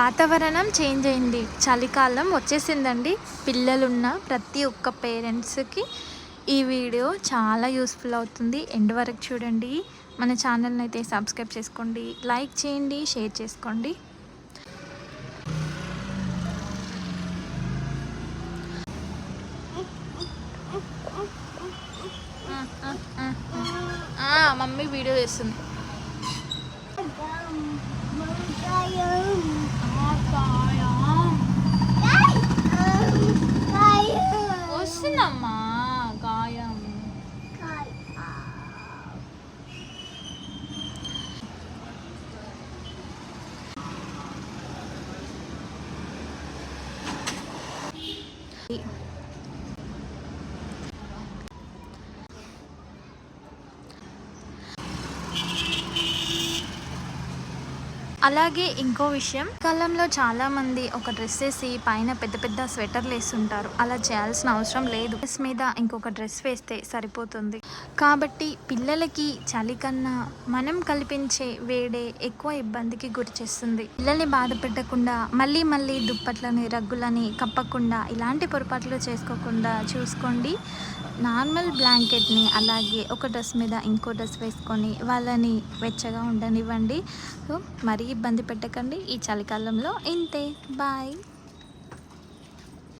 వాతావరణం చేంజ్ అయింది. చలికాలం వచ్చేసిందండి. పిల్లలున్న ప్రతి ఒక్క పేరెంట్స్కి ఈ వీడియో చాలా యూస్ఫుల్ అవుతుంది. ఎండ్ వరకు చూడండి. మన ఛానల్ని అయితే సబ్స్క్రైబ్ చేసుకోండి. లైక్ చేయండి. షేర్ చేసుకోండి. మమ్మీ వీడియో చేస్తుంది. 嘛，coi không? Coi. Um, Thank you. అలాగే ఇంకో విషయం కాలంలో చాలా మంది ఒక డ్రెస్ వేసి పైన పెద్ద పెద్ద స్వెటర్లు వేస్తుంటారు. అలా చేయాల్సిన అవసరం లేదు. డ్రెస్ మీద ఇంకొక డ్రెస్ వేస్తే సరిపోతుంది. కాబట్టి పిల్లలకి చలి కన్నా మనం కల్పించే వేడే ఎక్కువ ఇబ్బందికి గురి చేస్తుంది. పిల్లల్ని బాధ పెట్టకుండా మళ్ళీ మళ్ళీ దుప్పట్లని రగ్గులని కప్పకుండా ఇలాంటి పొరపాట్లు చేసుకోకుండా చూసుకోండి. నార్మల్ బ్లాంకెట్ని అలాగే ఒక డ్రెస్ మీద ఇంకో డ్రెస్ వేసుకొని వాళ్ళని వెచ్చగా ఉండనివ్వండి. సో మరీ ఇబ్బంది పెట్టకండి. ఈ చలికాలంలో ఇంతే. బాయ్.